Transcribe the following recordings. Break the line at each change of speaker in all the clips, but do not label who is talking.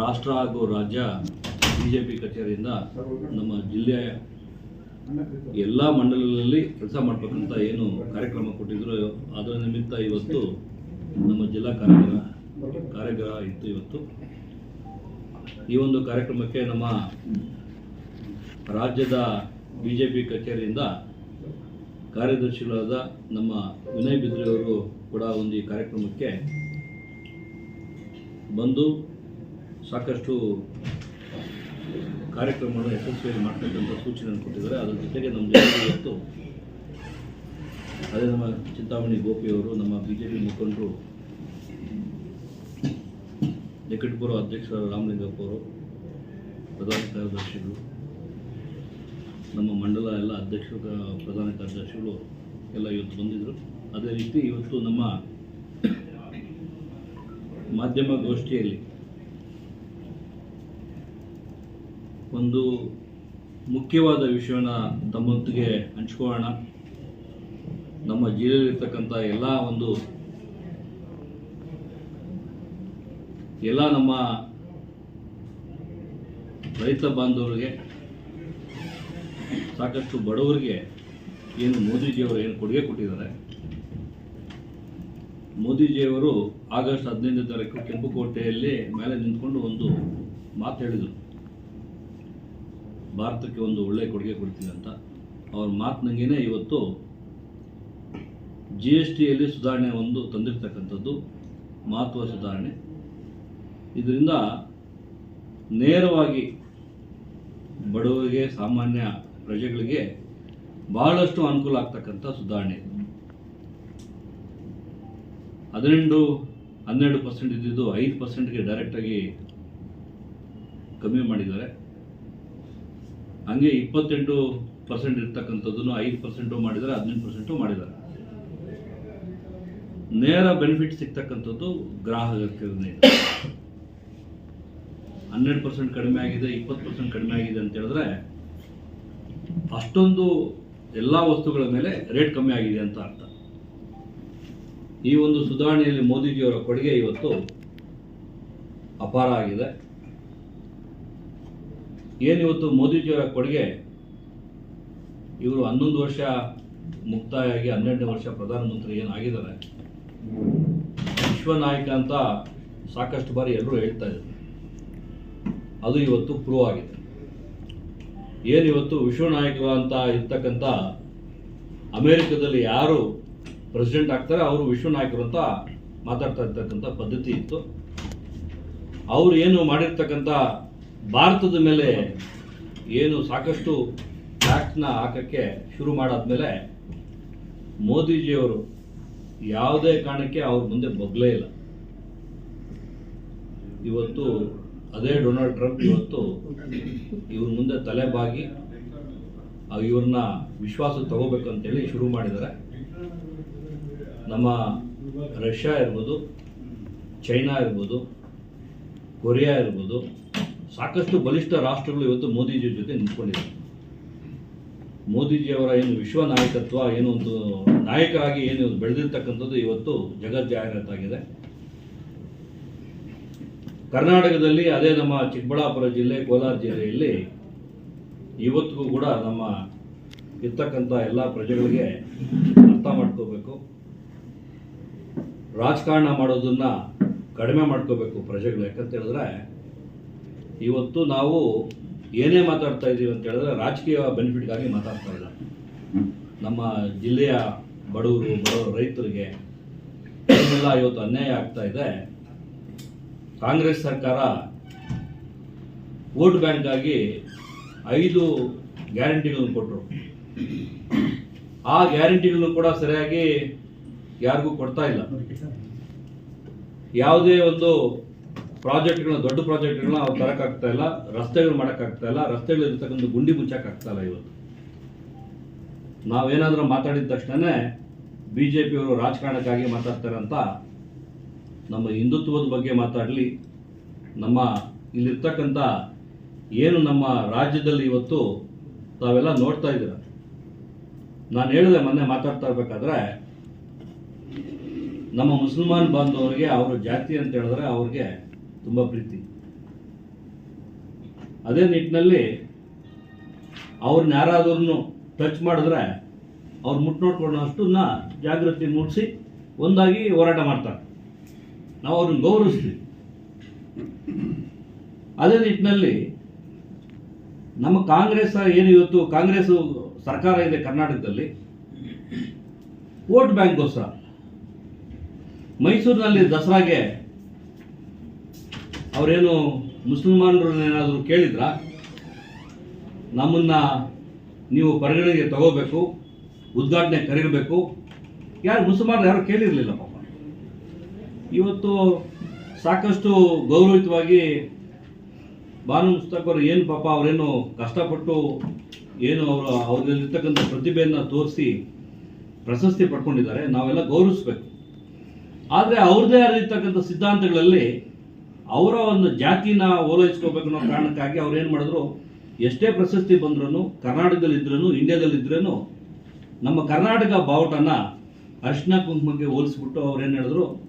ರಾಷ್ಟ್ರ ಹಾಗೂ ರಾಜ್ಯ ಬಿ ಕಚೇರಿಯಿಂದ ನಮ್ಮ ಜಿಲ್ಲೆಯ ಎಲ್ಲ ಮಂಡಲಗಳಲ್ಲಿ ಕೆಲಸ ಮಾಡ್ಬೇಕಂತ ಏನು ಕಾರ್ಯಕ್ರಮ ಕೊಟ್ಟಿದ್ರು. ಅದರ ನಿಮಿತ್ತ ಇವತ್ತು ನಮ್ಮ ಜಿಲ್ಲಾ ಕಾರ್ಯಕ್ರಮ ಕಾರ್ಯಗ್ರಹ ಇತ್ತು ಇವತ್ತು. ಈ ಒಂದು ಕಾರ್ಯಕ್ರಮಕ್ಕೆ ನಮ್ಮ ರಾಜ್ಯದ ಬಿ ಕಚೇರಿಯಿಂದ ಕಾರ್ಯದರ್ಶಿಗಳಾದ ನಮ್ಮ ವಿನಯ್ ಬಿದ್ರೆಯವರು ಕೂಡ ಒಂದು ಈ ಕಾರ್ಯಕ್ರಮಕ್ಕೆ ಬಂದು ಸಾಕಷ್ಟು ಕಾರ್ಯಕ್ರಮವನ್ನು ಯಶಸ್ವಿಯಾಗಿ ಮಾಡ್ತಕ್ಕಂಥ ಸೂಚನೆಯನ್ನು ಕೊಟ್ಟಿದ್ದಾರೆ. ಅದರ ಜೊತೆಗೆ ನಮ್ಮ ಜೊತೆಗೆ ಇವತ್ತು ಅದೇ ನಮ್ಮ ಚಿಂತಾಮಣಿ ಗೋಪಿಯವರು ನಮ್ಮ ಬಿ ಜೆ ಪಿ ಮುಖಂಡರು, ನಿಕಟಪುರ ಅಧ್ಯಕ್ಷರ ರಾಮಲಿಂಗಪ್ಪ ಅವರು, ಪ್ರಧಾನ ಕಾರ್ಯದರ್ಶಿಗಳು, ನಮ್ಮ ಮಂಡಲ ಎಲ್ಲ ಅಧ್ಯಕ್ಷರು ಪ್ರಧಾನ ಕಾರ್ಯದರ್ಶಿಗಳು ಎಲ್ಲ ಇವತ್ತು ಬಂದಿದ್ದರು ಅದೇ ರೀತಿ ಇವತ್ತು ನಮ್ಮ ಮಾಧ್ಯಮ ಒಂದು ಮುಖ್ಯವಾದ ವಿಷಯನ ತಮ್ಮೊಂದಿಗೆ ಹಂಚ್ಕೊಳ್ಳೋಣ. ನಮ್ಮ ಜಿಲ್ಲೆಯಲ್ಲಿರ್ತಕ್ಕಂಥ ಎಲ್ಲ ಒಂದು ಎಲ್ಲ ನಮ್ಮ ರೈತ ಬಾಂಧವರಿಗೆ, ಸಾಕಷ್ಟು ಬಡವರಿಗೆ ಏನು ಮೋದಿಜಿಯವರು ಏನು ಕೊಡುಗೆ ಕೊಟ್ಟಿದ್ದಾರೆ. ಮೋದಿಜಿಯವರು ಆಗಸ್ಟ್ ಹದಿನೈದನೇ ತಾರೀಕು ಕೆಂಪುಕೋಟೆಯಲ್ಲಿ ಮೇಲೆ ನಿಂತ್ಕೊಂಡು ಒಂದು ಮಾತು ಹೇಳಿದರು. ಭಾರತಕ್ಕೆ ಒಂದು ಒಳ್ಳೆಯ ಕೊಡುಗೆ ಕೊಡ್ತೀನಿ ಅಂತ ಅವ್ರ ಮಾತಿನಂಗೆ ಇವತ್ತು ಜಿ ಎಸ್ ಟಿಯಲ್ಲಿ ಸುಧಾರಣೆ ಒಂದು ತಂದಿರ್ತಕ್ಕಂಥದ್ದು ಮಹತ್ವ ಸುಧಾರಣೆ. ಇದರಿಂದ ನೇರವಾಗಿ ಬಡವರಿಗೆ, ಸಾಮಾನ್ಯ ಪ್ರಜೆಗಳಿಗೆ ಬಹಳಷ್ಟು ಅನುಕೂಲ ಆಗ್ತಕ್ಕಂಥ ಸುಧಾರಣೆ. ಹದಿನೆಂಟು, ಹನ್ನೆರಡು ಪರ್ಸೆಂಟ್ ಇದ್ದಿದ್ದು ಐದು ಪರ್ಸೆಂಟ್ಗೆ ಡೈರೆಕ್ಟಾಗಿ ಕಮ್ಮಿ ಮಾಡಿದ್ದಾರೆ. ಹಂಗೆ ಇಪ್ಪತ್ತೆಂಟು ಪರ್ಸೆಂಟ್ ಇರ್ತಕ್ಕಂಥದ್ದನ್ನು ಐದು ಪರ್ಸೆಂಟು ಮಾಡಿದ್ದಾರೆ, ಹದಿನೆಂಟು ಪರ್ಸೆಂಟು ಮಾಡಿದ್ದಾರೆ. ನೇರ ಬೆನಿಫಿಟ್ ಸಿಗ್ತಕ್ಕಂಥದ್ದು ಗ್ರಾಹಕರಿಗೆ ಹನ್ನೆರಡು ಪರ್ಸೆಂಟ್ ಕಡಿಮೆ ಆಗಿದೆ, ಇಪ್ಪತ್ತು ಪರ್ಸೆಂಟ್ ಕಡಿಮೆ ಆಗಿದೆ ಅಂತ ಹೇಳಿದ್ರೆ, ಅಷ್ಟೊಂದು ಎಲ್ಲ ವಸ್ತುಗಳ ಮೇಲೆ ರೇಟ್ ಕಮ್ಮಿ ಆಗಿದೆ ಅಂತ ಅರ್ಥ. ಈ ಒಂದು ಸುಧಾರಣೆಯಲ್ಲಿ ಮೋದಿಜಿಯವರ ಕೊಡುಗೆ ಇವತ್ತು ಅಪಾರ ಆಗಿದೆ. ಏನಿವತ್ತು ಮೋದಿಜಿಯವರ ಕೊಡುಗೆ? ಇವರು ಹನ್ನೊಂದು ವರ್ಷ ಮುಕ್ತಾಯ ಆಗಿ ಹನ್ನೆರಡನೇ ವರ್ಷ ಪ್ರಧಾನಮಂತ್ರಿ ಏನಾಗಿದ್ದಾರೆ ವಿಶ್ವ ನಾಯಕ ಅಂತ ಸಾಕಷ್ಟು ಬಾರಿ ಎಲ್ಲರೂ ಹೇಳ್ತಾ ಇದ್ದಾರೆ ಅದು ಇವತ್ತು ಪ್ರೂವ್ ಆಗಿದೆ. ಏನಿವತ್ತು ವಿಶ್ವ ನಾಯಕ ಅಂತ ಇರ್ತಕ್ಕಂಥ ಅಮೇರಿಕದಲ್ಲಿ ಯಾರು ಪ್ರೆಸಿಡೆಂಟ್ ಆಗ್ತಾರೆ, ಅವರು ವಿಶ್ವ ನಾಯಕರು ಅಂತ ಮಾತಾಡ್ತಾ ಇರ್ತಕ್ಕಂಥ ಪದ್ಧತಿ ಇತ್ತು. ಅವರು ಏನು ಮಾಡಿರ್ತಕ್ಕಂಥ ಭಾರತದ ಮೇಲೆ ಏನು ಸಾಕಷ್ಟು ಟ್ಯಾಕ್ಸ್ನ ಹಾಕೋಕ್ಕೆ ಶುರು ಮಾಡಾದ್ಮೇಲೆ ಮೋದಿಜಿಯವರು ಯಾವುದೇ ಕಾರಣಕ್ಕೆ ಅವ್ರ ಮುಂದೆ ಬಗ್ಲೇ ಇಲ್ಲ. ಇವತ್ತು ಅದೇ ಡೊನಾಲ್ಡ್ ಟ್ರಂಪ್ ಇವತ್ತು ಇವ್ರ ಮುಂದೆ ತಲೆಬಾಗಿ ಇವ್ರನ್ನ ವಿಶ್ವಾಸ ತಗೋಬೇಕು ಅಂತೇಳಿ ಶುರು ಮಾಡಿದ್ದಾರೆ. ನಮ್ಮ ರಷ್ಯಾ ಇರ್ಬೋದು, ಚೈನಾ ಇರ್ಬೋದು, ಕೊರಿಯಾ ಇರ್ಬೋದು ಸಾಕಷ್ಟು ಬಲಿಷ್ಠ ರಾಷ್ಟ್ರಗಳು ಇವತ್ತು ಮೋದಿಜಿ ಜೊತೆ ನಿಂತ್ಕೊಂಡಿದೆ ಮೋದಿಜಿಯವರ ಏನು ವಿಶ್ವ ನಾಯಕತ್ವ, ಏನು ಒಂದು ನಾಯಕರಾಗಿ ಏನು ಬೆಳೆದಿರ್ತಕ್ಕಂಥದ್ದು ಇವತ್ತು ಜಗತ್ ಜಾಹೀರಾತಾಗಿದೆ ಕರ್ನಾಟಕದಲ್ಲಿ ಅದೇ ನಮ್ಮ ಚಿಕ್ಕಬಳ್ಳಾಪುರ ಜಿಲ್ಲೆ, ಕೋಲಾರ ಜಿಲ್ಲೆಯಲ್ಲಿ ಇವತ್ತಿಗೂ ಕೂಡ ನಮ್ಮ ಇರ್ತಕ್ಕಂಥ ಎಲ್ಲ ಪ್ರಜೆಗಳಿಗೆ ಅರ್ಥ ಮಾಡ್ಕೋಬೇಕು. ರಾಜಕಾರಣ ಮಾಡೋದನ್ನು ಕಡಿಮೆ ಮಾಡ್ಕೋಬೇಕು ಪ್ರಜೆಗಳು. ಯಾಕಂತ ಹೇಳಿದ್ರೆ ಇವತ್ತು ನಾವು ಏನೇ ಮಾತಾಡ್ತಾ ಇದ್ದೀವಿ ಅಂತ ಹೇಳಿದ್ರೆ ರಾಜಕೀಯ ಬೆನಿಫಿಟ್ಗಾಗಿ ಮಾತಾಡ್ತಾ ಇಲ್ಲ. ನಮ್ಮ ಜಿಲ್ಲೆಯ ಬಡವರು ಬಡವರು ರೈತರಿಗೆ ಎಲ್ಲ ಇವತ್ತು ಅನ್ಯಾಯ ಆಗ್ತಾ ಇದೆ, ಕಾಂಗ್ರೆಸ್ ಸರ್ಕಾರ ವೋಟ್ ಬ್ಯಾಂಕ್ಗಾಗಿ ಐದು ಗ್ಯಾರಂಟಿಗಳನ್ನು ಕೊಟ್ಟರು ಆ ಗ್ಯಾರಂಟಿಗಳನ್ನು ಕೂಡ ಸರಿಯಾಗಿ ಯಾರಿಗೂ ಕೊಡ್ತಾ ಇಲ್ಲ. ಯಾವುದೇ ಒಂದು ಪ್ರಾಜೆಕ್ಟ್ಗಳನ್ನ, ದೊಡ್ಡ ಪ್ರಾಜೆಕ್ಟ್ಗಳನ್ನ ಅವ್ರು ತರಕ್ಕಾಗ್ತಾ ಇಲ್ಲ, ರಸ್ತೆಗಳು ಮಾಡೋಕ್ಕಾಗ್ತಾ ಇಲ್ಲ, ರಸ್ತೆಗಳು ಇರ್ತಕ್ಕಂಥ ಗುಂಡಿ ಮುಚ್ಚಕ್ಕಾಗ್ತಾ ಇಲ್ಲ ಇವತ್ತು. ನಾವೇನಾದರೂ ಮಾತಾಡಿದ ತಕ್ಷಣನೇ ಬಿ ಜೆ ಪಿಯವರು ರಾಜಕಾರಣಕ್ಕಾಗಿ ಮಾತಾಡ್ತಾರೆ ಅಂತ ನಮ್ಮ ಹಿಂದುತ್ವದ ಬಗ್ಗೆ ಮಾತಾಡಲಿ, ನಮ್ಮ ಇಲ್ಲಿರ್ತಕ್ಕಂಥ ಏನು ನಮ್ಮ ರಾಜ್ಯದಲ್ಲಿ ಇವತ್ತು ತಾವೆಲ್ಲ ನೋಡ್ತಾ ಇದ್ದೀರ? ನಾನು ಹೇಳಿದೆ ಮೊನ್ನೆ ಮಾತಾಡ್ತಾ ಇರಬೇಕಾದ್ರೆ, ನಮ್ಮ ಮುಸಲ್ಮಾನ್ ಬಾಂಧವರಿಗೆ ಅವರು ಜಾತಿ ಅಂತ ಹೇಳಿದ್ರೆ ಅವ್ರಿಗೆ ತುಂಬ ಪ್ರೀತಿ. ಅದೇ ನಿಟ್ಟಿನಲ್ಲಿ ಅವ್ರನ್ನ ಯಾರಾದ್ರೂ ಟಚ್ ಮಾಡಿದ್ರೆ ಅವ್ರು ಮುಟ್ಟು ನೋಡ್ಕೊಳ್ಳೋಷ್ಟನ್ನ ಜಾಗೃತಿ ಮೂಡಿಸಿ ಒಂದಾಗಿ ಹೋರಾಟ ಮಾಡ್ತಾರೆ. ನಾವು ಅವ್ರನ್ನ ಗೌರವಿಸ್ತೀವಿ. ಅದೇ ನಿಟ್ಟಿನಲ್ಲಿ ನಮ್ಮ ಕಾಂಗ್ರೆಸ್ ಏನು ಇವತ್ತು ಕಾಂಗ್ರೆಸ್ ಸರ್ಕಾರ ಇದೆ ಕರ್ನಾಟಕದಲ್ಲಿ, ವೋಟ್ ಬ್ಯಾಂಕ್ಗೋಸ್ಕರ ಮೈಸೂರಿನಲ್ಲಿ ದಸರಾಗೆ ಅವರೇನು ಮುಸಲ್ಮಾನರನ್ನೇನಾದರೂ ಕೇಳಿದ್ರ? ನಮ್ಮನ್ನು ನೀವು ಪರಿಗಣನೆಗೆ ತಗೋಬೇಕು, ಉದ್ಘಾಟನೆ ಕರೀಬೇಕು. ಯಾರು ಮುಸಲ್ಮಾನರು ಯಾರು ಕೇಳಿರಲಿಲ್ಲ ಪಾಪ. ಇವತ್ತು ಸಾಕಷ್ಟು ಗೌರವಿತವಾಗಿ ಬಾನು ಮುಸ್ತಕ್ ಅವರು ಏನು ಪಾಪ ಅವರೇನು ಕಷ್ಟಪಟ್ಟು ಏನು ಅವರು ಅವರಲ್ಲಿರ್ತಕ್ಕಂಥ ಪ್ರತಿಭೆಯನ್ನು ತೋರಿಸಿ ಪ್ರಶಸ್ತಿ ಪಡ್ಕೊಂಡಿದ್ದಾರೆ, ನಾವೆಲ್ಲ ಗೌರವಿಸ್ಬೇಕು. ಆದರೆ ಅವ್ರದ್ದೇ ಆಗಿರ್ತಕ್ಕಂಥ ಸಿದ್ಧಾಂತಗಳಲ್ಲಿ ಅವರ ಒಂದು ಜಾತಿನ ಓಲೈಸ್ಕೋಬೇಕು ಅನ್ನೋ ಕಾರಣಕ್ಕಾಗಿ ಅವ್ರು ಏನು ಮಾಡಿದ್ರು? ಎಷ್ಟೇ ಪ್ರಶಸ್ತಿ ಬಂದ್ರೂ ಕರ್ನಾಟಕದಲ್ಲಿ ಇದ್ರೂ ಇಂಡಿಯಾದಲ್ಲಿ ಇದ್ರೂ ನಮ್ಮ ಕರ್ನಾಟಕ ಬಾವುಟನ ಅರ್ಶಿನ ಕುಂಕುಮಕ್ಕೆ ಹೋಲಿಸ್ಬಿಟ್ಟು ಅವ್ರು ಏನು ಹೇಳಿದ್ರು?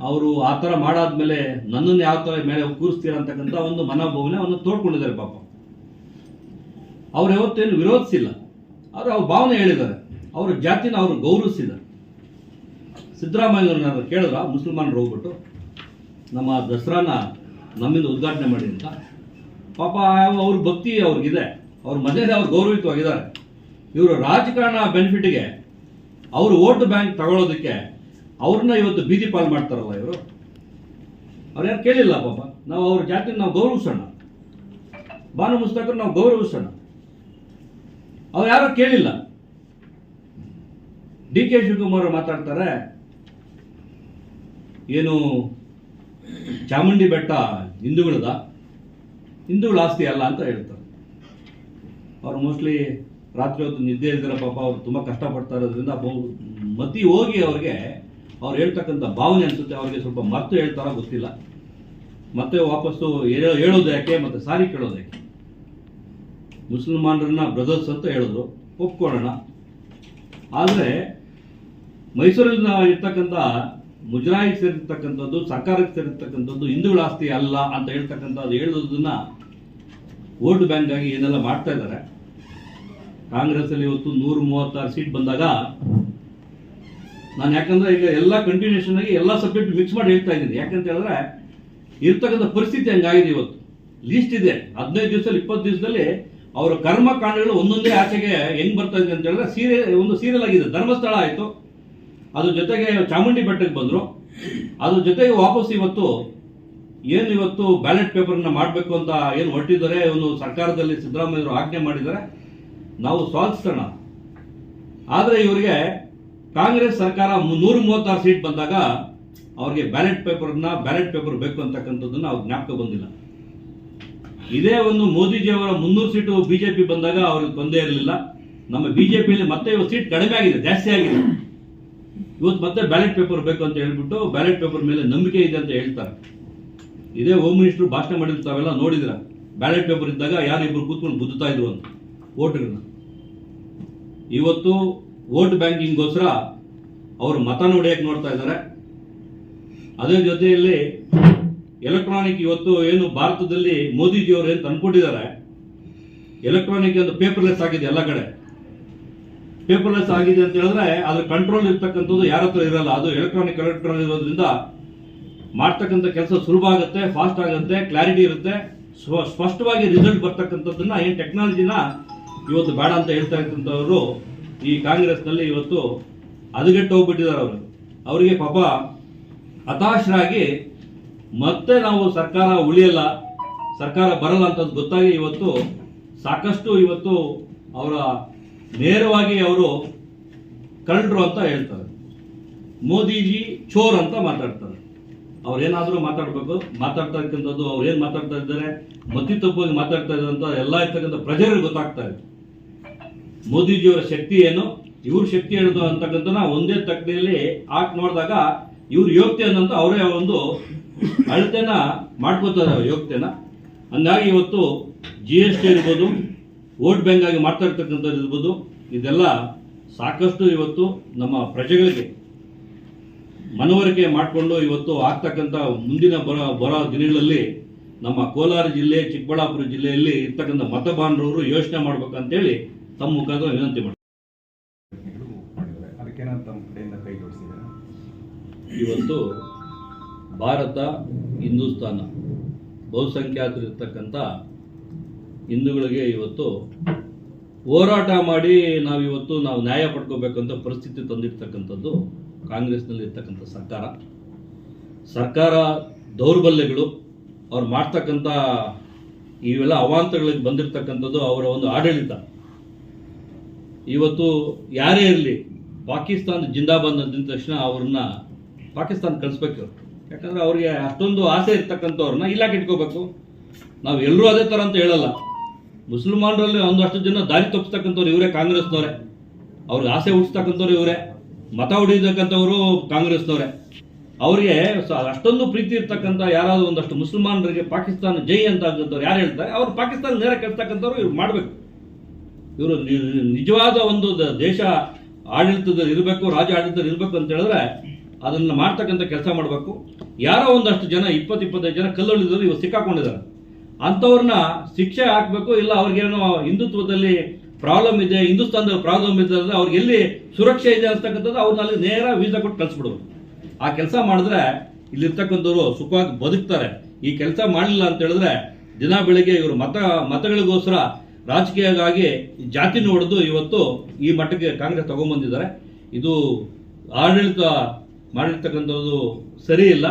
ಅವರು ಆ ಥರ ಮಾಡಾದ್ಮೇಲೆ ನನ್ನನ್ನು ಯಾವ ಥರ ಮೇಲೆ ಕೂರಿಸ್ತೀರ ಅಂತಕ್ಕಂಥ ಒಂದು ಮನೋಭಾವನೆ ಅವನ್ನ ತೋಡ್ಕೊಂಡಿದ್ದಾರೆ ಪಾಪ. ಅವ್ರು ಯಾವತ್ತೇನು ವಿರೋಧಿಸಿಲ್ಲ. ಅವರು ಅವ್ರ ಭಾವನೆ ಹೇಳಿದ್ದಾರೆ. ಅವರ ಜಾತಿನ ಅವರು ಗೌರವಿಸಿದ್ದಾರೆ. ಸಿದ್ದರಾಮಯ್ಯವ್ರನ್ನ ಕೇಳಿದ್ರ? ಮುಸಲ್ಮಾನರು ಹೋಗ್ಬಿಟ್ಟು. ನಮ್ಮ ದಸರಾನ ನಮ್ಮಿಂದ ಉದ್ಘಾಟನೆ ಮಾಡಿ ಅಂತ. ಪಾಪ ಅವ್ರ ಭಕ್ತಿ ಅವ್ರಿಗಿದೆ. ಅವ್ರ ಮನೇಲಿ ಅವ್ರು ಗೌರವಿತವಾಗಿದ್ದಾರೆ ಇವರು ರಾಜಕಾರಣ ಬೆನಿಫಿಟ್ಗೆ ಅವರು ವೋಟ್ ಬ್ಯಾಂಕ್ ತಗೊಳ್ಳೋದಕ್ಕೆ ಅವ್ರನ್ನ ಇವತ್ತು ಬೀದಿ ಪಾಲ್ ಮಾಡ್ತಾರಲ್ಲ ಇವರು. ಅವ್ರು ಯಾರು ಕೇಳಿಲ್ಲ ಪಾಪ. ನಾವು ಅವ್ರ ಜಾತಿನ ನಾವು ಗೌರವಿಸೋಣ. ಬಾನು ಮುಸ್ತಕರು ನಾವು ಗೌರವಿಸೋಣ. ಅವ್ರು ಯಾರು ಕೇಳಿಲ್ಲ. ಡಿ ಕೆ ಶಿವಕುಮಾರ್ ಮಾತಾಡ್ತಾರೆ. ಏನು ಚಾಮುಂಡಿ ಬೆಟ್ಟ ಹಿಂದೂಗಳದ ಹಿಂದೂಗಳ ಆಸ್ತಿ ಅಲ್ಲ ಅಂತ ಹೇಳ್ತಾರೆ. ಅವ್ರು ಮೋಸ್ಟ್ಲಿ ರಾತ್ರಿ ಹೊತ್ತು ನಿದ್ದೆ ಇಲ್ದಿರ ಪಾಪ ಅವ್ರು ತುಂಬ ಕಷ್ಟಪಡ್ತಾ ಇರೋದ್ರಿಂದ ಬಹು- ಮತಿ ಹೋಗಿ ಅವ್ರಿಗೆ ಅವ್ರು ಹೇಳ್ತಕ್ಕಂಥ ಭಾವನೆ ಅನಿಸುತ್ತೆ, ಅವ್ರಿಗೆ ಸ್ವಲ್ಪ ಮರ್ತು ಹೇಳ್ತಾರ ಗೊತ್ತಿಲ್ಲ. ಮತ್ತೆ ವಾಪಸ್ಸು ಹೇಳೋ- ಹೇಳೋದು ಯಾಕೆ, ಮತ್ತೆ ಸಾರಿ ಕೇಳೋದು ಯಾಕೆ? ಮುಸಲ್ಮಾನರನ್ನ ಬ್ರದರ್ಸ್ ಅಂತ ಹೇಳಿದ್ರು, ಒಪ್ಕೊಳ್ಳೋಣ. ಆದರೆ ಮೈಸೂರಿನ ಇರ್ತಕ್ಕಂಥ ಮುಜರಾಯಿಗೆ ಸೇರಿರ್ತಕ್ಕಂಥದ್ದು, ಸರ್ಕಾರಕ್ಕೆ ಸೇರಿರ್ತಕ್ಕಂಥದ್ದು ಹಿಂದೂಗಳ ಆಸ್ತಿ ಅಲ್ಲ ಅಂತ ಹೇಳ್ತಕ್ಕಂಥದ್ದು ಹೇಳೋದನ್ನ ವೋಟ್ ಬ್ಯಾಂಕ್ ಆಗಿ ಏನೆಲ್ಲ ಮಾಡ್ತಾ ಇದ್ದಾರೆ. ಕಾಂಗ್ರೆಸ್ ಅಲ್ಲಿ ಇವತ್ತು ನೂರ ಮೂವತ್ತಾರು ಸೀಟ್ ಬಂದಾಗ ನಾನು ಯಾಕಂದ್ರೆ ಈಗ ಎಲ್ಲ ಕಂಟಿನ್ಯೂಷನ್ ಆಗಿ ಎಲ್ಲ ಸಬ್ಜೆಕ್ಟ್ ಮಿಕ್ಸ್ ಮಾಡಿ ಹೇಳ್ತಾ ಇದ್ದೀನಿ. ಯಾಕಂತ ಹೇಳಿದ್ರೆ ಇರ್ತಕ್ಕಂಥ ಪರಿಸ್ಥಿತಿ ಹಂಗಾಗಿದೆ ಇವತ್ತು. ಲೀಸ್ಟ್ ಇದೆ. ಹದಿನೈದು ದಿವಸದಲ್ಲಿ, ಇಪ್ಪತ್ತು ದಿವಸದಲ್ಲಿ ಅವರ ಕರ್ಮಕಾಂಡಗಳು ಒಂದೊಂದೇ ಆಚೆಗೆ ಹೆಂಗ್ ಬರ್ತಾ ಇದೆ ಅಂತ ಹೇಳಿದ್ರೆ ಸೀರೆ, ಒಂದು ಸೀರಿಯಲ್ ಆಗಿದೆ. ಧರ್ಮಸ್ಥಳ ಆಯಿತು. ಅದ್ರ ಜೊತೆಗೆ ಚಾಮುಂಡಿ ಬೆಟ್ಟಕ್ಕೆ ಬಂದರು. ಅದ್ರ ಜೊತೆಗೆ ವಾಪಸ್ ಇವತ್ತು ಏನು ಇವತ್ತು ಬ್ಯಾಲೆಟ್ ಪೇಪರ್ನ ಮಾಡಬೇಕು ಅಂತ ಏನು ಹೊರಟಿದ್ದಾರೆ ಒಂದು ಸರ್ಕಾರದಲ್ಲಿ ಸಿದ್ದರಾಮಯ್ಯರು ಆಜ್ಞೆ ಮಾಡಿದ್ದಾರೆ, ನಾವು ಸ್ವಾಗತಿಸೋಣ. ಆದರೆ ಇವರಿಗೆ ಕಾಂಗ್ರೆಸ್ ಸರ್ಕಾರ ನೂರ ಮೂವತ್ತಾರು ಸೀಟ್ ಬಂದಾಗ ಅವ್ರಿಗೆ ಬ್ಯಾಲೆಟ್ ಪೇಪರ್ನ ಬ್ಯಾಲೆಟ್ ಪೇಪರ್ ಬೇಕು ಅಂತಕ್ಕಂಥದ್ದನ್ನು ಅವ್ರು ಜ್ಞಾಪಕ ಬಂದಿಲ್ಲ. ಇದೇ ಒಂದು ಮೋದಿಜಿಯವರ ಮುನ್ನೂರು ಸೀಟು ಬಿಜೆಪಿ ಬಂದಾಗ ಅವ್ರಿಗೆ ತೊಂದರೆ ಇರಲಿಲ್ಲ. ನಮ್ಮ ಬಿಜೆಪಿಯಲ್ಲಿ ಮತ್ತೆ ಸೀಟ್ ಕಡಿಮೆ ಆಗಿದೆ, ಜಾಸ್ತಿ ಆಗಿದೆ. ಇವತ್ತು ಮತ್ತೆ ಬ್ಯಾಲೆಟ್ ಪೇಪರ್ ಬೇಕು ಅಂತ ಹೇಳ್ಬಿಟ್ಟು ಬ್ಯಾಲೆಟ್ ಪೇಪರ್ ಮೇಲೆ ನಂಬಿಕೆ ಇದೆ ಅಂತ ಹೇಳ್ತಾರೆ. ಇದೇ ಹೋಮ್ ಮಿನಿಸ್ಟರ್ ಭಾಷಣ ಮಾಡಿದ್ರು ತಾವೆಲ್ಲ ನೋಡಿದ್ರ ಬ್ಯಾಲೆಟ್ ಪೇಪರ್ ಇದ್ದಾಗ ಯಾರಿಬ್ರು ಕೂತ್ಕೊಂಡು ಗುದ್ದುತ್ತಾ ಇದ್ರು ಅಂತ ಓಟ್ಗಳನ್ನ ಇವತ್ತು ವೋಟ್ ಬ್ಯಾಂಕಿಂಗ್ಗೋಸ್ಕರ ಅವರು ಮತ ಹೊಡೆಯಕ್ಕೆ ನೋಡ್ತಾ ಇದ್ದಾರೆ. ಅದೇ ಜೊತೆಯಲ್ಲಿ ಎಲೆಕ್ಟ್ರಾನಿಕ್ ಇವತ್ತು ಏನು ಭಾರತದಲ್ಲಿ ಮೋದಿಜಿಯವರು ಏನು ತಂದ್ಕೊಟ್ಟಿದ್ದಾರೆ. ಎಲೆಕ್ಟ್ರಾನಿಕ್ ಒಂದು ಪೇಪರ್ಲೆಸ್ ಆಗಿದೆ ಎಲ್ಲ ಕಡೆ. ಪೇಪರ್ಲೆಸ್ ಆಗಿದೆ ಅಂತ ಹೇಳಿದ್ರೆ ಅದ್ರ ಕಂಟ್ರೋಲ್ ಇರ್ತಕ್ಕಂಥದ್ದು ಯಾರ ಹತ್ರ ಇರಲ್ಲ. ಅದು ಎಲೆಕ್ಟ್ರಾನಿಕ್ ಎಲೆಕ್ಟ್ರಾನಿಕ್ ಇರೋದ್ರಿಂದ ಮಾಡ್ತಕ್ಕಂಥ ಕೆಲಸ ಸುಲಭ ಆಗುತ್ತೆ ಫಾಸ್ಟ್ ಆಗುತ್ತೆ ಕ್ಲಾರಿಟಿ ಇರುತ್ತೆ. ಸ್ಪಷ್ಟವಾಗಿ ರಿಸಲ್ಟ್ ಬರ್ತಕ್ಕಂಥದ್ದನ್ನ ಏನು ಟೆಕ್ನಾಲಜಿನ ಇವತ್ತು ಬೇಡ ಅಂತ ಹೇಳ್ತಾ ಇರ್ತಕ್ಕಂಥವ್ರು ಈ ಕಾಂಗ್ರೆಸ್ನಲ್ಲಿ ಇವತ್ತು ಹದಗೆಟ್ಟು ಹೋಗ್ಬಿಟ್ಟಿದ್ದಾರೆ ಅವರು. ಅವರಿಗೆ ಪಾಪ ಹತಾಶರಾಗಿ ಮತ್ತೆ ನಾವು ಸರ್ಕಾರ ಉಳಿಯಲ್ಲ, ಸರ್ಕಾರ ಬರಲ್ಲ ಅಂತ ಗೊತ್ತಾಗಿ ಇವತ್ತು ಸಾಕಷ್ಟು ಇವತ್ತು ಅವರ ನೇರವಾಗಿ ಅವರು ಕಳ್ಳರು ಅಂತ ಹೇಳ್ತಾರೆ. ಮೋದಿಜಿ ಚೋರ್ ಅಂತ ಮಾತಾಡ್ತಾರೆ. ಅವ್ರೇನಾದ್ರೂ ಮಾತಾಡ್ಬೇಕು? ಮಾತಾಡ್ತಾ ಇರ್ತಕ್ಕಂಥದ್ದು ಅವ್ರು ಏನು ಮಾತಾಡ್ತಾ ಇದ್ದಾರೆ? ಮತಿ ತಪ್ಪಾಗಿ ಮಾತಾಡ್ತಾ ಇದ್ದಾರೆ ಅಂತ ಎಲ್ಲ ಇರ್ತಕ್ಕಂಥ ಪ್ರಜೆಗಳಿಗೆ ಗೊತ್ತಾಗ್ತಾ ಇದೆ. ಮೋದಿಜಿಯವರ ಶಕ್ತಿ ಏನು? ಇವ್ರ ಶಕ್ತಿ ಏನದು ಅಂತಕ್ಕಂಥ ಒಂದೇ ತಕ್ಕಡಿಯಲ್ಲಿ ಹಾಕಿ ನೋಡಿದಾಗ ಇವ್ರ ಯೋಗ್ಯ ಅನ್ನೋಂಥ ಅವರೇ ಒಂದು ಅಳತೆನ ಮಾಡ್ಕೋತಾರೆ ಅವ್ರ ಯೋಗ್ಯತೆನ. ಹಂಗಾಗಿ ಇವತ್ತು ಜಿ ಎಸ್ ಟಿ ಇರ್ಬೋದು ವೋಟ್ ಬ್ಯಾಂಕ್ ಆಗಿ ಮಾಡ್ತಾ ಇರ್ತಕ್ಕಂಥದ್ದು ಇರ್ಬೋದು, ಇದೆಲ್ಲ ಸಾಕಷ್ಟು ಇವತ್ತು ನಮ್ಮ ಪ್ರಜೆಗಳಿಗೆ ಮನವರಿಕೆ ಮಾಡಿಕೊಂಡು ಇವತ್ತು ಆಗ್ತಕ್ಕಂಥ ಮುಂದಿನ ಬರ, ಬರೋ ದಿನಗಳಲ್ಲಿ ನಮ್ಮ ಕೋಲಾರ ಜಿಲ್ಲೆ, ಚಿಕ್ಕಬಳ್ಳಾಪುರ ಜಿಲ್ಲೆಯಲ್ಲಿ ಇರ್ತಕ್ಕಂಥ ಮತಬಾಂಧವರು ಯೋಚನೆ ಮಾಡ್ಬೇಕಂತೇಳಿ ತಮ್ಮ ಮುಖಾಂತರ ವಿನಂತಿ
ಮಾಡ್ತಾರೆ
ಇವತ್ತು ಭಾರತ, ಹಿಂದೂಸ್ತಾನ ಬಹುಸಂಖ್ಯಾತರಿರ್ತಕ್ಕಂಥ ಹಿಂದೂಗಳಿಗೆ ಇವತ್ತು ಹೋರಾಟ ಮಾಡಿ ನಾವಿವತ್ತು ನಾವು ನ್ಯಾಯ ಪಡ್ಕೋಬೇಕಂತ ಪರಿಸ್ಥಿತಿ ತಂದಿರ್ತಕ್ಕಂಥದ್ದು ಕಾಂಗ್ರೆಸ್ನಲ್ಲಿ ಇರ್ತಕ್ಕಂಥ ಸರ್ಕಾರ. ಸರ್ಕಾರ ದೌರ್ಬಲ್ಯಗಳು, ಅವ್ರು ಮಾಡ್ತಕ್ಕಂಥ ಇವೆಲ್ಲ ಅವಾಂತರಗಳಿಗೆ ಬಂದಿರತಕ್ಕಂಥದ್ದು ಅವರ ಒಂದು ಆಡಳಿತ. ಇವತ್ತು ಯಾರೇ ಇರಲಿ, ಪಾಕಿಸ್ತಾನ ಜಿಂದಾಬಾದ್ ಅಂದ ತಕ್ಷಣ ಅವ್ರನ್ನ ಪಾಕಿಸ್ತಾನ ಕಳಿಸ್ಬೇಕು ಯಾಕಂದ್ರೆ ಅವರಿಗೆ ಅಷ್ಟೊಂದು ಆಸೆ ಇರ್ತಕ್ಕಂಥವ್ರನ್ನ ಇಲ್ಲಾಕೆ ಇಟ್ಕೋಬೇಕು. ನಾವು ಎಲ್ಲರೂ ಅದೇ ಥರ ಅಂತ ಹೇಳಲ್ಲ. ಮುಸಲ್ಮಾನರಲ್ಲಿ ಒಂದಷ್ಟು ಜನ ದಾರಿ ತಪ್ಪಿಸ್ತಕ್ಕಂಥವ್ರು ಇವರೇ ಕಾಂಗ್ರೆಸ್ನವರೇ. ಅವ್ರಿಗೆ ಆಸೆ ಹುಟ್ಟಿಸ್ತಕ್ಕಂಥವ್ರು ಇವರೇ. ಮತ ಹೊಡಿತಕ್ಕಂಥವ್ರು ಕಾಂಗ್ರೆಸ್ನವರೇ. ಅವರಿಗೆ ಅಷ್ಟೊಂದು ಪ್ರೀತಿ ಇರ್ತಕ್ಕಂಥ ಯಾರಾದರೂ ಒಂದಷ್ಟು ಮುಸಲ್ಮಾನರಿಗೆ ಪಾಕಿಸ್ತಾನ ಜೈ ಅಂತ ಯಾರು ಹೇಳ್ತಾರೆ, ಅವ್ರು ಪಾಕಿಸ್ತಾನ ನೇರ ಕಟ್ತಕ್ಕಂಥವ್ರು ಇವ್ರು ಮಾಡಬೇಕು. ಇವರು ನಿಜವಾದ ಒಂದು ದೇಶ ಆಡಳಿತದಲ್ಲಿ ಇರಬೇಕು, ರಾಜ್ಯ ಆಡಳಿತದಲ್ಲಿ ಇರಬೇಕು ಅಂತ ಹೇಳಿದ್ರೆ ಅದನ್ನು ಮಾಡ್ತಕ್ಕಂಥ ಕೆಲಸ ಮಾಡಬೇಕು. ಯಾರೋ ಒಂದಷ್ಟು ಜನ, ಇಪ್ಪತ್ತು, ಇಪ್ಪತ್ತೈದು ಜನ ಕಲ್ಲೊಳಿದ್ರು ಇವರು ಸಿಕ್ಕಾಕೊಂಡಿದ್ದಾರೆ. ಅಂಥವ್ರನ್ನ ಶಿಕ್ಷೆ ಹಾಕಬೇಕು, ಇಲ್ಲ ಅವ್ರಿಗೇನೋ ಹಿಂದುತ್ವದಲ್ಲಿ ಪ್ರಾಬ್ಲಮ್ ಇದೆ, ಹಿಂದೂಸ್ತಾನದಲ್ಲಿ ಪ್ರಾಬ್ಲಮ್ ಇದೆ ಅಂದ್ರೆ ಅವ್ರಿಗೆ ಎಲ್ಲಿ ಸುರಕ್ಷೆ ಇದೆ ಅಂತಕ್ಕಂಥದ್ದು ಅವ್ರನ್ನ ಅಲ್ಲಿ ನೇರ ವೀಸಾ ಕೊಟ್ಟು ಕಳಿಸ್ಬಿಡೋದು ಆ ಕೆಲಸ ಮಾಡಿದ್ರೆ ಇಲ್ಲಿರ್ತಕ್ಕಂಥವ್ರು ಸುಖವಾಗಿ ಬದುಕ್ತಾರೆ. ಈ ಕೆಲಸ ಮಾಡಲಿಲ್ಲ ಅಂತ ಹೇಳಿದ್ರೆ ದಿನ ಬೆಳಗ್ಗೆ ಇವರು ಮತ, ಮತಗಳಿಗೋಸ್ಕರ ರಾಜಕೀಯವಾಗಿ ಜಾತಿ ಹೊಡೆದು ಇವತ್ತು ಈ ಮಟ್ಟಕ್ಕೆ ಕಾಂಗ್ರೆಸ್ ತಗೊಂಡ್ಬಂದಿದ್ದಾರೆ. ಇದು ಆಡಳಿತ ಮಾಡಿರ್ತಕ್ಕಂಥದ್ದು ಸರಿ ಇಲ್ಲ.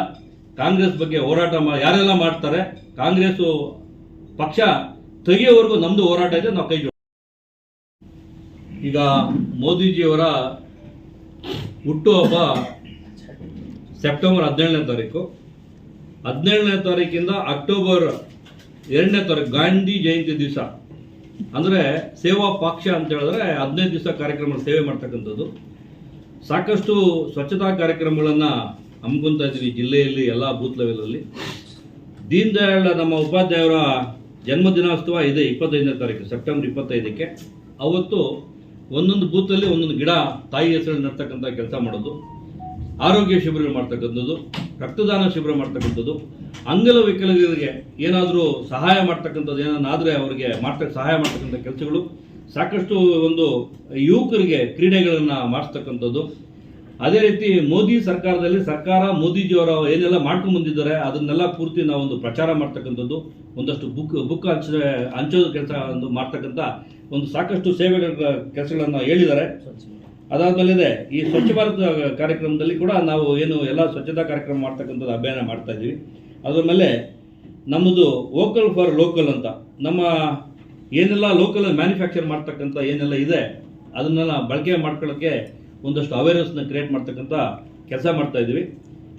ಕಾಂಗ್ರೆಸ್ ಬಗ್ಗೆ ಹೋರಾಟ ಮಾ ಯಾರೆಲ್ಲ ಮಾಡ್ತಾರೆ, ಕಾಂಗ್ರೆಸ್ ಪಕ್ಷ ತೆಗೆಯೋವರೆಗೂ ನಮ್ಮದು ಹೋರಾಟ ಇದೆ, ನಾವು ಕೈ ಜೋಡ. ಈಗ ಮೋದಿಜಿಯವರ ಹುಟ್ಟುಹಬ್ಬ ಸೆಪ್ಟೆಂಬರ್ ಹದಿನೇಳನೇ ತಾರೀಕು. ಹದಿನೇಳನೇ ತಾರೀಕಿಂದ ಅಕ್ಟೋಬರ್ ಎರಡನೇ ತಾರೀಕು, ಗಾಂಧಿ ಜಯಂತಿ ದಿವಸ. ಅಂದರೆ ಸೇವಾ ಪಕ್ಷ ಅಂತ ಹೇಳಿದ್ರೆ ಹದಿನೈದು ದಿವಸ ಕಾರ್ಯಕ್ರಮ ಸೇವೆ ಮಾಡ್ತಕ್ಕಂಥದ್ದು. ಸಾಕಷ್ಟು ಸ್ವಚ್ಛತಾ ಕಾರ್ಯಕ್ರಮಗಳನ್ನು ಹಮ್ಮಿಕೊತಾ ಇದ್ದೀವಿ ಜಿಲ್ಲೆಯಲ್ಲಿ ಎಲ್ಲ ಬೂತ್ ಲೆವೆಲಲ್ಲಿ ದೀನ್ ದಯಾಳ್ ನಮ್ಮ ಉಪಾಧ್ಯಾಯರ ಜನ್ಮದಿನೋತ್ಸವ ಇದೆ ಇಪ್ಪತ್ತೈದನೇ ತಾರೀಕು, ಸೆಪ್ಟೆಂಬರ್ ಇಪ್ಪತ್ತೈದಕ್ಕೆ. ಅವತ್ತು ಒಂದೊಂದು ಬೂತಲ್ಲಿ ಒಂದೊಂದು ಗಿಡ ತಾಯಿ ಹೆಸರಲ್ಲಿ ನಡ್ತಕ್ಕಂಥ ಕೆಲಸ ಮಾಡೋದು. ಆರೋಗ್ಯ ಶಿಬಿರ ಮಾಡ್ತಕ್ಕಂಥದ್ದು, ರಕ್ತದಾನ ಶಿಬಿರ ಮಾಡ್ತಕ್ಕಂಥದ್ದು. ಅಂಗವಿಕಲರಿಗೆ ಏನಾದರೂ ಸಹಾಯ ಮಾಡ್ತಕ್ಕಂಥದ್ದು, ಏನಾದ್ರೆ ಅವರಿಗೆ ಮಾಡ್ತಕ್ಕ ಸಹಾಯ ಮಾಡ್ತಕ್ಕಂಥ ಕೆಲಸಗಳು. ಸಾಕಷ್ಟು ಒಂದು ಯುವಕರಿಗೆ ಕ್ರೀಡೆಗಳನ್ನು ಮಾಡಿಸ್ತಕ್ಕಂಥದ್ದು. ಅದೇ ರೀತಿ ಮೋದಿ ಸರ್ಕಾರದಲ್ಲಿ ಸರ್ಕಾರ ಮೋದಿಜಿಯವರ ಏನೆಲ್ಲ ಮಾಡ್ಕೊಂಡು ಬಂದಿದ್ದಾರೆ, ಅದನ್ನೆಲ್ಲ ಪೂರ್ತಿ ನಾವು ಒಂದು ಪ್ರಚಾರ ಮಾಡ್ತಕ್ಕಂಥದ್ದು, ಒಂದಷ್ಟು ಬುಕ್ ಬುಕ್ ಹಂಚ, ಹಂಚೋದು ಕೆಲಸ ಒಂದು ಮಾಡ್ತಕ್ಕಂಥ ಒಂದು ಸಾಕಷ್ಟು ಸೇವೆಗಳ ಕೆಲಸಗಳನ್ನು ಹೇಳಿದ್ದಾರೆ. ಅದಾದ್ಮೇಲೆ ಈ ಸ್ವಚ್ಛ ಭಾರತ ಕಾರ್ಯಕ್ರಮದಲ್ಲಿ ಕೂಡ ನಾವು ಏನು ಎಲ್ಲ ಸ್ವಚ್ಛತಾ ಕಾರ್ಯಕ್ರಮ ಮಾಡ್ತಕ್ಕಂಥದ್ದು ಅಭಿಯಾನ ಮಾಡ್ತಾ ಇದ್ದೀವಿ. ಅದರ ಮೇಲೆ ನಮ್ಮದು ವೋಕಲ್ ಫಾರ್ ಲೋಕಲ್ ಅಂತ, ನಮ್ಮ ಏನೆಲ್ಲ ಲೋಕಲ್ ಮ್ಯಾನುಫ್ಯಾಕ್ಚರ್ ಮಾಡ್ತಕ್ಕಂಥ ಏನೆಲ್ಲ ಇದೆ, ಅದನ್ನೆಲ್ಲ ಬಳಕೆ ಮಾಡ್ಕೊಳ್ಳೋಕ್ಕೆ ಒಂದಷ್ಟು ಅವೇರ್ನೆಸ್ನ ಕ್ರಿಯೇಟ್ ಮಾಡ್ತಕ್ಕಂಥ ಕೆಲಸ ಮಾಡ್ತಾ ಇದ್ದೀವಿ.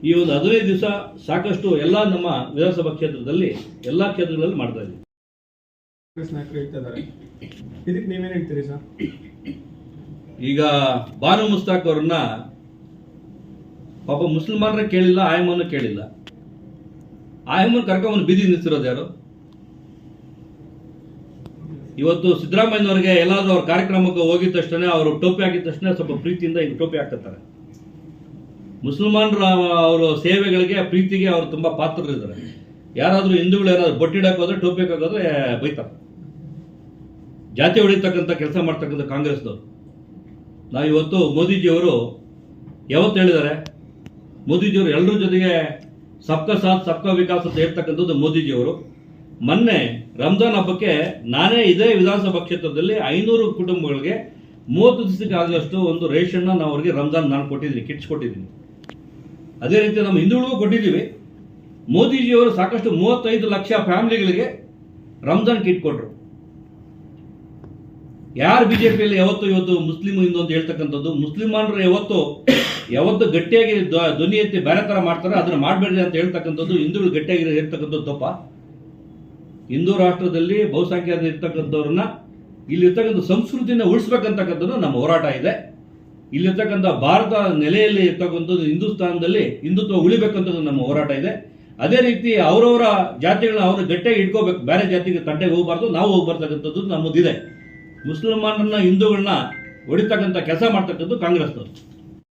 ಈ ಒಂದು ಹದಿನೈದು ದಿವಸ ಸಾಕಷ್ಟು ಎಲ್ಲ ನಮ್ಮ ವಿಧಾನಸಭಾ ಕ್ಷೇತ್ರದಲ್ಲಿ ಎಲ್ಲ ಕ್ಷೇತ್ರಗಳಲ್ಲಿ ಮಾಡ್ತಾ ಇದ್ದೀವಿ.
ಇದಕ್ಕೆ ನೀವೇನು ಹೇಳ್ತೀರಿ ಸರ್?
ಈಗ ಬಾನು ಮುಸ್ತಾಕ್ ಅವ್ರನ್ನ ಪಾಪ ಮುಸಲ್ಮಾನರ ಕೇಳಿಲ್ಲ ಆಯಮ್ಮನ ಕೇಳಿಲ್ಲ. ಆಯಮ್ಮನ್ ಕರ್ಕೊಂಬಂದು ಬೀದಿ ನಿಲ್ಸಿರೋದು ಯಾರು? ಇವತ್ತು ಸಿದ್ದರಾಮಯ್ಯನವ್ರಿಗೆ ಎಲ್ಲಾದರೂ ಅವ್ರ ಕಾರ್ಯಕ್ರಮಕ್ಕೆ ಹೋಗಿದ ತಕ್ಷಣ ಅವರು ಟೋಪಿ ಹಾಕಿದ ತಕ್ಷಣ ಸ್ವಲ್ಪ ಪ್ರೀತಿಯಿಂದ ಈಗ ಟೋಪಿ ಹಾಕ್ತಾರೆ ಮುಸಲ್ಮಾನರ ಅವರ ಸೇವೆಗಳಿಗೆ ಪ್ರೀತಿಗೆ ಅವರು ತುಂಬಾ ಪಾತ್ರರಿದ್ದಾರೆ ಯಾರಾದರೂ ಹಿಂದೂಗಳು ಏನಾದ್ರು ಬೊಟ್ಟಿಡಕ್ಕೆ ಹೋದ್ರೆ ಟೋಪಿ ಹಾಕೋದ್ರೆ ಬೈತಾರೆ. ಜಾತಿ ಹೊಡಿತಕ್ಕಂಥ ಕೆಲಸ ಮಾಡ್ತಕ್ಕಂಥ ಕಾಂಗ್ರೆಸ್ನವರು ನಾವು ಇವತ್ತು ಮೋದಿಜಿಯವರು ಯಾವತ್ತು ಹೇಳಿದ್ದಾರೆ? ಮೋದಿಜಿಯವರು ಎಲ್ಲರ ಜೊತೆಗೆ ಸಬ್ಕಾ ಸಾಥ್, ಸಬ್ಕಾ ವಿಕಾಸ್ ಅಂತ ಹೇಳ್ತಕ್ಕಂಥದ್ದು ಮೋದಿಜಿಯವರು. ಮೊನ್ನೆ ರಂಜಾನ್ ಹಬ್ಬಕ್ಕೆ ನಾನೇ ಇದೇ ವಿಧಾನಸಭಾ ಕ್ಷೇತ್ರದಲ್ಲಿ ಐನೂರು ಕುಟುಂಬಗಳಿಗೆ ಮೂವತ್ತು ದಿವಸಕ್ಕೆ ಒಂದು ರೇಷನ್ನ ನಾವು ಅವ್ರಿಗೆ ರಂಜಾನ್ ನಾನು ಕೊಟ್ಟಿದ್ದೀನಿ, ಕಿಟ್ಸ್ ಕೊಟ್ಟಿದ್ದೀನಿ. ಅದೇ ರೀತಿ ನಮ್ಮ ಹಿಂದುಳಿಗೂ ಕೊಟ್ಟಿದ್ದೀವಿ. ಮೋದಿಜಿಯವರು ಸಾಕಷ್ಟು ಮೂವತ್ತೈದು ಲಕ್ಷ ಫ್ಯಾಮಿಲಿಗಳಿಗೆ ರಂಜಾನ್ ಕಿಟ್ ಕೊಟ್ಟರು ಯಾರು ಬಿಜೆಪಿಯಲ್ಲಿ ಯಾವತ್ತು ಇವತ್ತು ಮುಸ್ಲಿಮ್ ಹಿಂದೂ ಅಂತ ಹೇಳ್ತಕ್ಕಂಥದ್ದು, ಮುಸ್ಲಿಮಾನರು ಯಾವತ್ತು ಯಾವತ್ತು ಗಟ್ಟಿಯಾಗಿ ಧ್ವ- ಧ್ವನಿ ಎತ್ತಿ ಬೇರೆ ಥರ ಮಾಡ್ತಾರೆ ಅದನ್ನ ಮಾಡಬೇಡ್ರಿ ಅಂತ ಹೇಳ್ತಕ್ಕಂಥದ್ದು, ಹಿಂದೂಗಳು ಗಟ್ಟಿಯಾಗಿ ಹೇಳ್ತಕ್ಕಂಥದ್ದು ತಪ್ಪ? ಹಿಂದೂ ರಾಷ್ಟ್ರದಲ್ಲಿ ಬಹುಸಂಖ್ಯಾತ ಇರ್ತಕ್ಕಂಥವ್ರನ್ನ, ಇಲ್ಲಿರ್ತಕ್ಕಂಥ ಸಂಸ್ಕೃತಿನ ಉಳಿಸ್ಬೇಕಂತಕ್ಕಂಥದ್ದು ನಮ್ಮ ಹೋರಾಟ ಇದೆ. ಇಲ್ಲಿರ್ತಕ್ಕಂಥ ಭಾರತ ನೆಲೆಯಲ್ಲಿ ಇರ್ತಕ್ಕಂಥದ್ದು ಹಿಂದೂಸ್ತಾನದಲ್ಲಿ ಹಿಂದುತ್ವ ಉಳಿಬೇಕಂಥದ್ದು ನಮ್ಮ ಹೋರಾಟ ಇದೆ. ಅದೇ ರೀತಿ ಅವರವರ ಜಾತಿಗಳನ್ನ ಅವರು ಗಟ್ಟಿಯಾಗಿ ಇಟ್ಕೋಬೇಕು. ಬೇರೆ ಜಾತಿಗೆ ತಂಟೆಗೆ ಹೋಗಬಾರ್ದು, ನಾವು ಹೋಗ್ಬರ್ತಕ್ಕಂಥದ್ದು ನಮ್ಮದಿದೆ. ಮುಸಲ್ಮಾನರನ್ನ ಹಿಂದೂಗಳನ್ನ ಹೊಡಿತಕ್ಕಂಥ ಕೆಲಸ ಮಾಡ್ತಕ್ಕಂಥದ್ದು ಕಾಂಗ್ರೆಸ್ನವರು.